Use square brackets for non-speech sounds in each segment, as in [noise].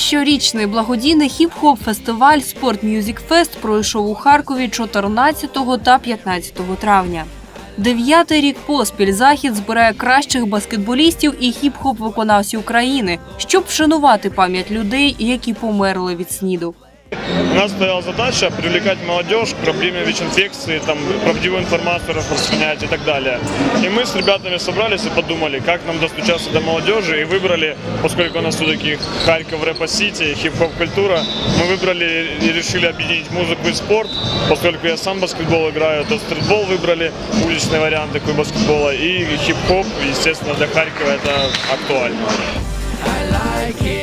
Щорічний благодійний хіп-хоп фестиваль Спорт Мюзік Фест пройшов у Харкові 14 та 15 травня. Дев'ятий рік поспіль захід збирає кращих баскетболістів і хіп-хоп виконавців України, щоб вшанувати пам'ять людей, які померли від сніду. У нас стояла задача привлекать молодежь к проблеме ВИЧ-инфекции, там, правдивую информацию распространять и так далее. И мы с ребятами собрались и подумали, как нам достучаться до молодежи, и выбрали, поскольку у нас все-таки Харьков рэпа-сити, хип-хоп культура, мы выбрали и решили объединить музыку и спорт, поскольку я сам баскетбол играю, то стритбол выбрали, уличный вариант такой баскетбола, и хип-хоп, естественно, для Харькова это актуально. I like it,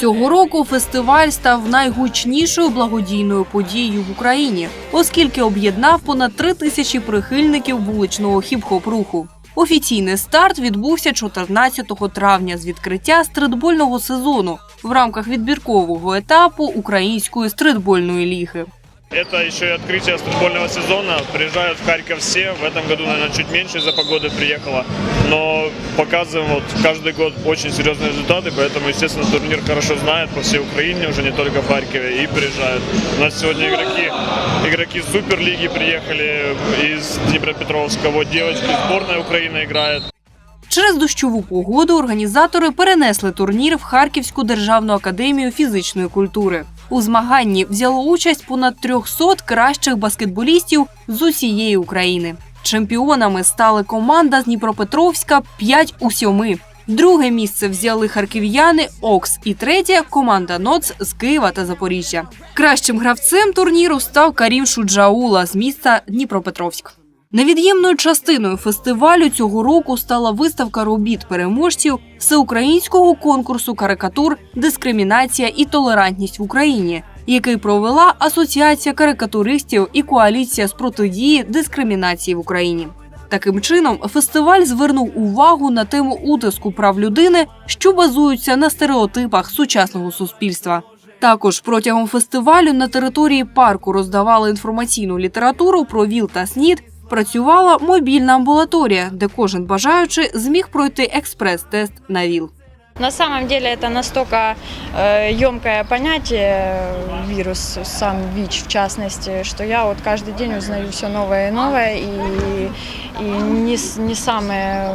Цього року фестиваль став найгучнішою благодійною подією в Україні, оскільки об'єднав понад три тисячі прихильників вуличного хіп-хоп руху. Офіційний старт відбувся 14 травня з відкриття стритбольного сезону в рамках відбіркового етапу української стритбольної ліги. Это еще и открытие стритбольного сезона. Приезжают в Харьков все. В этом году, наверное, чуть меньше из-за погоды приехало. Но показываем вот каждый год очень серьезные результаты. Поэтому, естественно, турнир хорошо знает по всей Украине, уже не только в Харькове. И приезжают. У нас сегодня игроки, игроки Суперлиги приехали из Днепропетровска. Вот девочки сборная Украины играет. Через дощову погоду організатори перенесли турнір в Харківську державну академію фізичної культури. У змаганні взяло участь понад 300 кращих баскетболістів з усієї України. Чемпіонами стали команда з Дніпропетровська 5 у 7. Друге місце взяли харків'яни Окс і третє команда НОЦ з Києва та Запоріжжя. Кращим гравцем турніру став Карім Шуджаула з міста Дніпропетровськ. Невід'ємною частиною фестивалю цього року стала виставка робіт переможців всеукраїнського конкурсу карикатур Дискримінація і толерантність в Україні, який провела Асоціація карикатуристів і коаліція з протидії дискримінації в Україні. Таким чином, фестиваль звернув увагу на тему утиску прав людини, що базуються на стереотипах сучасного суспільства. Також протягом фестивалю на території парку роздавали інформаційну літературу про ВІЛ та СНІД Працювала мобільна амбулаторія, де кожен бажаючий зміг пройти експрес-тест на ВІЛ. На самом деле это настолько э, емкое понятие, э, вирус, сам ВИЧ в частности, что я вот каждый день узнаю все новое и новое, и, и не, с- не самые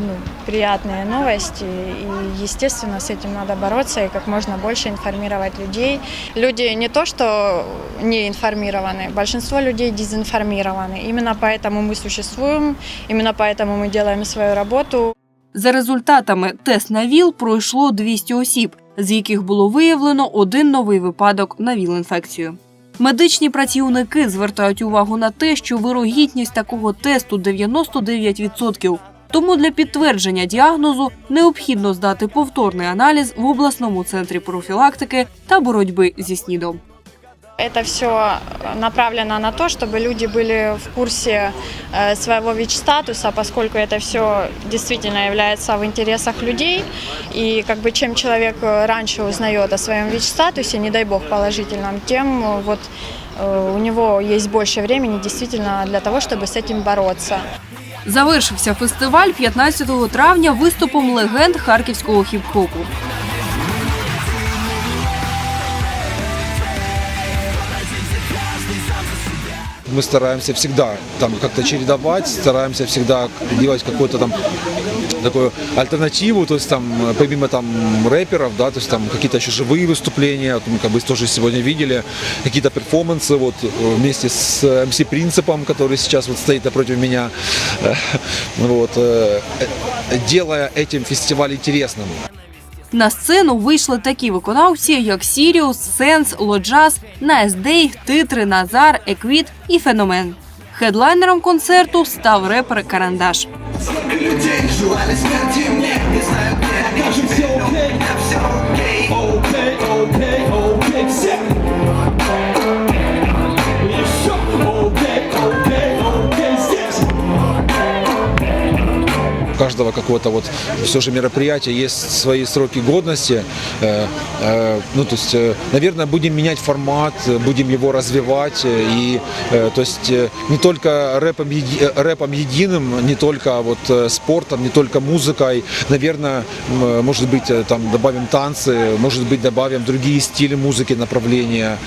ну, приятные новости. И, естественно, с этим надо бороться и как можно больше информировать людей. Люди не то, что не информированы, большинство людей дезинформированы. Именно поэтому мы существуем, именно поэтому мы делаем свою работу. За результатами тест на ВІЛ пройшло 200 осіб, з яких було виявлено один новий випадок на ВІЛ-інфекцію. Медичні працівники звертають увагу на те, що вирогідність такого тесту 99%. Тому для підтвердження діагнозу необхідно здати повторний аналіз в обласному центрі профілактики та боротьби зі СНІДом. Это все направлено на то, чтобы люди были в курсе э, своего ВИЧ-статуса, поскольку это все действительно является в интересах людей. И как бы чем человек э, раньше узнает о своем ВИЧ-статусе, не дай бог положительном, тем э, вот э, у него есть больше времени действительно для того, чтобы с этим бороться. Завершився фестиваль 15 травня виступом легенд харківського хіп-хопу. Мы стараемся всегда там как-то чередовать, стараемся всегда делать какую-то там такую альтернативу, то есть там э, помимо там рэперов, да, то есть там какие-то еще живые выступления, мы как бы тоже сегодня видели какие-то перформансы вот э, вместе с MC Принципом, который сейчас вот стоит напротив меня, [laughs] вот, э, делая этим фестиваль интересным. На сцену вийшли такі виконавці, як Сіріус, Сенс, Лоджас, Найсдей, Титри, Назар, Еквіт і Феномен. Хедлайнером концерту став репер Карандаш. людей каждого какого-то вот все же мероприятия есть свои сроки годности. Э, э, Ну, то есть, э, наверное, будем менять формат, э, будем его развивать. э, И, э, то есть, э, не только рэпом, еди- э, рэпом единым, не только вот э, спортом, не только музыкой. Наверное, м, э, может быть, э, там добавим танцы, может быть, добавим другие стили музыки, направления.